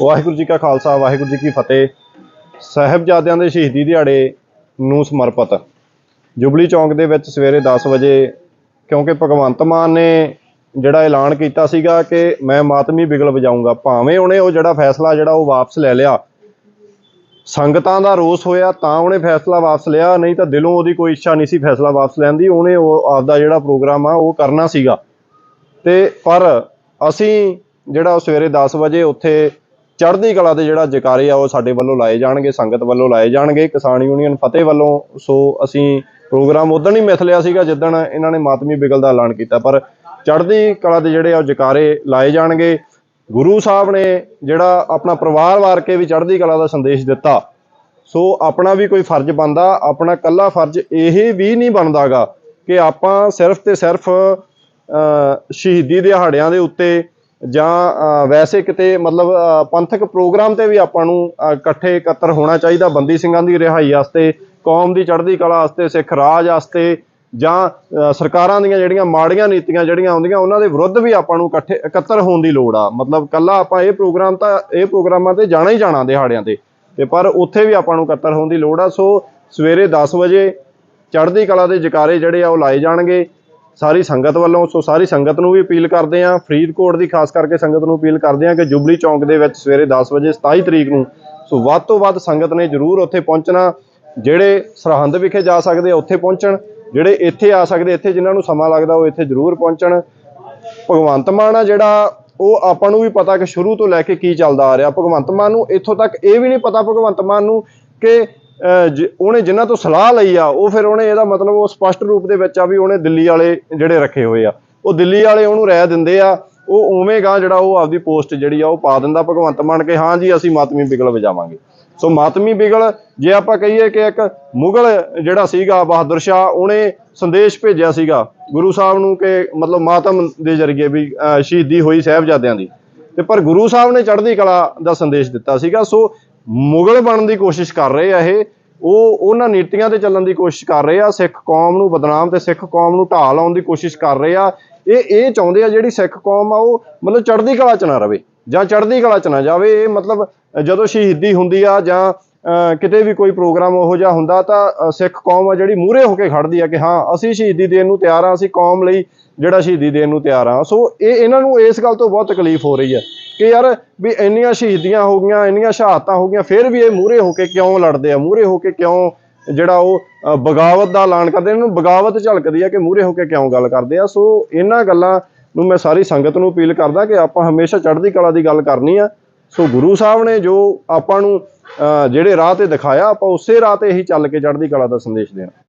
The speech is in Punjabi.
ਵਾਹਿਗੁਰੂ ਜੀ ਕਾ ਖਾਲਸਾ, ਵਾਹਿਗੁਰੂ ਜੀ ਕੀ ਫਤਿਹ। ਸਾਹਿਬਜ਼ਾਦਿਆਂ ਦੇ ਸ਼ਹੀਦੀ ਦਿਹਾੜੇ ਨੂੰ ਸਮਰਪਿਤ। ਜੁਬਲੀ ਚੌਂਕ ਦੇ ਵਿੱਚ ਸਵੇਰੇ 10 ਵਜੇ, ਕਿਉਂਕਿ ਭਗਵੰਤ ਮਾਨ ਨੇ ਜਿਹੜਾ ਐਲਾਨ ਕੀਤਾ ਸੀਗਾ ਕਿ ਮੈਂ ਮਾਤਮੀ ਬਿਗਲ ਵਜਾਊਂਗਾ, ਭਾਵੇਂ ਉਹਨੇ ਉਹ ਜਿਹੜਾ ਫੈਸਲਾ ਜਿਹੜਾ ਉਹ ਵਾਪਸ ਲੈ ਲਿਆ। ਸੰਗਤਾਂ ਦਾ ਰੋਸ ਹੋਇਆ ਤਾਂ ਉਹਨੇ ਫੈਸਲਾ ਵਾਪਸ ਲਿਆ, ਨਹੀਂ ਤਾਂ ਦਿਲੋਂ ਉਹਦੀ ਕੋਈ ਇੱਛਾ ਨਹੀਂ ਸੀ ਫੈਸਲਾ ਵਾਪਸ ਲੈਣ ਦੀ, ਉਹਨੇ ਉਹ ਆਪਦਾ ਜਿਹੜਾ ਪ੍ਰੋਗਰਾਮ ਆ ਉਹ ਕਰਨਾ ਸੀਗਾ। ਤੇ ਪਰ ਅਸੀਂ ਜਿਹੜਾ ਉਹ ਸਵੇਰੇ 10 ਵਜੇ ਉੱਥੇ ਚੜ੍ਹਦੀ ਕਲਾ ਦੇ ਜਿਹੜਾ ਜਕਾਰੇ ਆ ਉਹ ਸਾਡੇ ਵੱਲੋਂ ਲਾਏ ਜਾਣਗੇ ਸੰਗਤ ਵੱਲੋਂ ਲਾਏ ਜਾਣਗੇ ਕਿਸਾਨ ਯੂਨੀਅਨ ਫਤਿਹ ਵੱਲੋਂ। ਸੋ ਅਸੀਂ ਪ੍ਰੋਗਰਾਮ ਉਦੋਂ ਹੀ ਮਿਥ ਲਿਆ ਸੀਗਾ ਜਿੱਦਣ ਇਹਨਾਂ ਨੇ ਮਾਤਮੀ ਬਿਗਲ ਦਾ ਐਲਾਨ ਕੀਤਾ ਪਰ ਚੜ੍ਹਦੀ ਕਲਾ ਦੇ ਜਿਹੜੇ ਆ ਉਹ ਜਕਾਰੇ ਲਾਏ ਜਾਣਗੇ। ਗੁਰੂ ਸਾਹਿਬ ਨੇ ਜਿਹੜਾ ਆਪਣਾ ਪਰਿਵਾਰ ਵਾਰ ਕੇ ਵੀ ਚੜ੍ਹਦੀ ਕਲਾ ਦਾ ਸੰਦੇਸ਼ ਦਿੱਤਾ। ਸੋ ਆਪਣਾ ਵੀ ਕੋਈ ਫਰਜ਼ ਬਣਦਾ ਆਪਣਾ ਕੱਲਾ ਫਰਜ਼ ਇਹ ਵੀ ਨਹੀਂ ਬਣਦਾਗਾ ਕਿ ਆਪਾਂ ਸਿਰਫ ਤੇ ਸਿਰਫ ਅ, ਸ਼ਹੀਦੀ ਦਿਹਾੜਿਆਂ ਦੇ ਉੱਤੇ ਜਾਂ ਵੈਸੇ ਕਿਤੇ ਮਤਲਬ ਪੰਥਕ ਪ੍ਰੋਗਰਾਮ ਤੇ ਵੀ ਆਪਾਂ ਨੂੰ ਇਕੱਠੇ ਇਕੱਤਰ ਹੋਣਾ ਚਾਹੀਦਾ ਬੰਦੀ ਸਿੰਘਾਂ ਦੀ ਰਿਹਾਈ ਵਾਸਤੇ, ਕੌਮ ਦੀ ਚੜ੍ਹਦੀ ਕਲਾ ਵਾਸਤੇ, ਸਿੱਖ ਰਾਜ ਵਾਸਤੇ, ਜਾਂ ਸਰਕਾਰਾਂ ਦੀਆਂ ਜਿਹੜੀਆਂ ਮਾੜੀਆਂ ਨੀਤੀਆਂ ਜਿਹੜੀਆਂ ਆਉਂਦੀਆਂ ਉਹਨਾਂ ਦੇ ਵਿਰੁੱਧ ਵੀ ਆਪਾਂ ਨੂੰ ਇਕੱਠੇ ਇਕੱਤਰ ਹੋਣ ਦੀ ਲੋੜ ਆ। ਮਤਲਬ ਕੱਲਾ ਆਪਾਂ ਇਹ ਪ੍ਰੋਗਰਾਮ ਤਾਂ, ਇਹ ਪ੍ਰੋਗਰਾਮਾਂ ਤੇ ਜਾਣਾ ਹੀ ਜਾਣਾ ਦਿਹਾੜਿਆਂ ਤੇ। ਤੇ ਪਰ ਉੱਥੇ ਵੀ ਆਪਾਂ ਨੂੰ ਇਕੱਤਰ ਹੋਣ ਦੀ ਲੋੜ ਆ। ਸੋ ਸਵੇਰੇ 10 ਵਜੇ ਚੜ੍ਹਦੀ ਕਲਾ ਦੇ ਜਕਾਰੇ ਜਿਹੜੇ ਆ ਉਹ ਲਾਏ ਜਾਣਗੇ। ਸਾਰੀ ਸੰਗਤ ਵੱਲੋਂ, ਸੋ ਸਾਰੀ ਸੰਗਤ ਨੂੰ ਵੀ ਅਪੀਲ ਕਰਦੇ ਆ ਫਰੀਦਕੋਟ ਦੀ ਖਾਸ ਕਰਕੇ ਸੰਗਤ ਨੂੰ ਅਪੀਲ ਕਰਦੇ ਆ ਕਿ ਜੁਬਲੀ ਚੌਂਕ ਦੇ ਵਿੱਚ ਸਵੇਰੇ 10 ਵਜੇ 27 ਤਰੀਕ ਨੂੰ, ਸੋ ਵੱਧ ਤੋਂ ਵੱਧ ਸੰਗਤ ਨੇ ਜਰੂਰ ਉੱਥੇ ਪਹੁੰਚਣਾ, ਜਿਹੜੇ ਸਰਹੰਦ ਵਿਖੇ ਜਾ ਸਕਦੇ ਆ, ਉੱਥੇ ਪਹੁੰਚਣ, ਜਿਹੜੇ ਇੱਥੇ ਆ ਸਕਦੇ, ਇੱਥੇ ਜਿਨ੍ਹਾਂ ਨੂੰ ਸਮਾਂ ਲੱਗਦਾ ਉਹ ਇੱਥੇ ਜਰੂਰ ਪਹੁੰਚਣ। ਭਗਵੰਤ ਮਾਨ ਆ ਜਿਹੜਾ, ਉਹ ਆਪਾਂ ਨੂੰ ਵੀ ਪਤਾ ਕਿ ਸ਼ੁਰੂ ਤੋਂ ਲੈ ਕੇ ਕੀ ਚੱਲਦਾ ਆ ਰਿਹਾ। ਭਗਵੰਤ ਮਾਨ ਨੂੰ ਇੱਥੋਂ ਤੱਕ ਇਹ ਵੀ ਨਹੀਂ ਪਤਾ, ਭਗਵੰਤ ਮਾਨ ਨੂੰ ਕਿ ਉਹਨੇ ਜਿਨ੍ਹਾਂ ਤੋਂ ਸਲਾਹ ਲਈ ਆ ਉਹ ਫਿਰ ਉਹਨੇ ਇਹਦਾ ਮਤਲਬ ਉਹ ਸਪਸ਼ਟ ਰੂਪ ਦੇ ਵਿੱਚ ਆ ਵੀ ਉਹਨੇ ਦਿੱਲੀ ਵਾਲੇ ਜਿਹੜੇ ਰੱਖੇ ਹੋਏ ਆ। ਉਹ ਦਿੱਲੀ ਵਾਲੇ ਉਹਨੂੰ ਰਹਿ ਦਿੰਦੇ ਆ ਉਹ ਉਵੇਂ ਗਾ ਜਿਹੜਾ ਉਹ ਆਪਦੀ ਪੋਸਟ ਜਿਹੜੀ ਆ ਉਹ ਪਾ ਦਿੰਦਾ ਭਗਵੰਤ ਮਾਨ ਕੇ ਹਾਂ ਜੀ ਅਸੀਂ ਮਾਤਮੀ ਬਿਗਲ ਵਜਾਵਾਂਗੇ। ਸੋ ਮਾਤਮੀ ਬਿਗਲ ਜੇ ਆਪਾਂ ਕਹੀਏ ਕਿ ਇੱਕ ਮੁਗਲ ਜਿਹੜਾ ਸੀਗਾ ਬਹਾਦਰ ਸ਼ਾਹ ਉਹਨੇ ਸੰਦੇਸ਼ ਭੇਜਿਆ ਸੀਗਾ ਗੁਰੂ ਸਾਹਿਬ ਨੂੰ ਕਿ ਮਤਲਬ ਮਾਤਮ ਦੇ ਜ਼ਰੀਏ ਵੀ ਅਹ, ਸ਼ਹੀਦੀ ਹੋਈ ਸਾਹਿਬਜ਼ਾਦਿਆਂ ਦੀ। ਤੇ ਪਰ ਗੁਰੂ ਸਾਹਿਬ ਨੇ ਚੜ੍ਹਦੀ ਕਲਾ ਦਾ ਸੰਦੇਸ਼ ਦਿੱਤਾ ਸੀਗਾ। ਸੋ ਮੁਗਲ ਬਣਨ ਦੀ ਕੋਸ਼ਿਸ਼ ਕਰ ਰਹੇ ਆ ਇਹ। ਉਹ ਉਹਨਾਂ ਨੀਤੀਆਂ ਤੇ ਚੱਲਣ ਦੀ ਕੋਸ਼ਿਸ਼ ਕਰ ਰਹੇ ਆ। ਸਿੱਖ ਕੌਮ ਨੂੰ ਬਦਨਾਮ ਤੇ ਸਿੱਖ ਕੌਮ ਨੂੰ ਢਾਹ ਲਾਉਣ ਦੀ ਕੋਸ਼ਿਸ਼ ਕਰ ਰਹੇ ਆ। ਇਹ ਇਹ ਚਾਹੁੰਦੇ ਆ ਜਿਹੜੀ ਸਿੱਖ ਕੌਮ ਆ ਉਹ ਮਤਲਬ ਚੜ੍ਹਦੀ ਕਲਾ ਚ ਨਾ ਰਵੇ ਜਾਂ ਚੜ੍ਹਦੀ ਕਲਾ ਚ ਨਾ ਜਾਵੇ। ਇਹ ਮਤਲਬ ਜਦੋਂ ਸ਼ਹੀਦੀ ਹੁੰਦੀ ਆ ਜਾਂ ਅ, ਕਿਤੇ ਵੀ ਕੋਈ ਪ੍ਰੋਗਰਾਮ ਉਹੋ ਜਿਹਾ ਹੁੰਦਾ ਤਾਂ ਸਿੱਖ ਕੌਮ ਆ ਜਿਹੜੀ ਮੂਹਰੇ ਹੋ ਕੇ ਖੜਦੀ ਆ ਕਿ ਹਾਂ ਅਸੀਂ ਸ਼ਹੀਦੀ ਦੇਣ ਨੂੰ ਤਿਆਰ ਆ ਅਸੀਂ ਕੌਮ ਲਈ ਜਿਹੜਾ ਸ਼ਹੀਦੀ ਦੇਣ ਨੂੰ ਤਿਆਰ ਆ। ਸੋ ਇਹ ਇਹਨਾਂ ਨੂੰ ਇਸ ਗੱਲ ਤੋਂ ਬਹੁਤ ਤਕਲੀਫ ਹੋ ਰਹੀ ਹੈ ਕਿ ਯਾਰ ਵੀ ਇੰਨੀਆਂ ਸ਼ਹੀਦੀਆਂ ਹੋ ਗਈਆਂ ਇੰਨੀਆਂ ਸ਼ਹਾਦਤਾਂ ਹੋ ਗਈਆਂ ਫਿਰ ਵੀ ਇਹ ਮੂਹਰੇ ਹੋ ਕੇ ਕਿਉਂ ਲੜਦੇ ਆ? ਮੂਹਰੇ ਹੋ ਕੇ ਕਿਉਂ ਜਿਹੜਾ ਉਹ ਬਗਾਵਤ ਦਾ ਐਲਾਨ ਕਰਦੇ ਇਹਨਾਂ ਨੂੰ ਬਗਾਵਤ ਝਲਕਦੀ ਆ ਕਿ ਮੂਹਰੇ ਹੋ ਕੇ ਕਿਉਂ ਗੱਲ ਕਰਦੇ ਆ? ਸੋ ਇਹਨਾਂ ਗੱਲਾਂ ਨੂੰ ਮੈਂ ਸਾਰੀ ਸੰਗਤ ਨੂੰ ਅਪੀਲ ਕਰਦਾ ਕਿ ਆਪਾਂ ਹਮੇਸ਼ਾ ਚੜ੍ਹਦੀ ਕਲਾ ਦੀ ਗੱਲ ਕਰਨੀ ਆ। ਸੋ ਗੁਰੂ ਸਾਹਿਬ ਨੇ ਜੋ ਆਪਾਂ ਨੂੰ ਅ, ਜਿਹੜੇ ਰਾਹ ਤੇ ਦਿਖਾਇਆ ਆਪਾਂ ਉਸੇ ਰਾਹ ਤੇ ਹੀ ਚੱਲ ਕੇ ਚੜ੍ਹਦੀ ਕਲਾ ਦਾ ਸੰਦੇਸ਼ ਦੇਣਾ।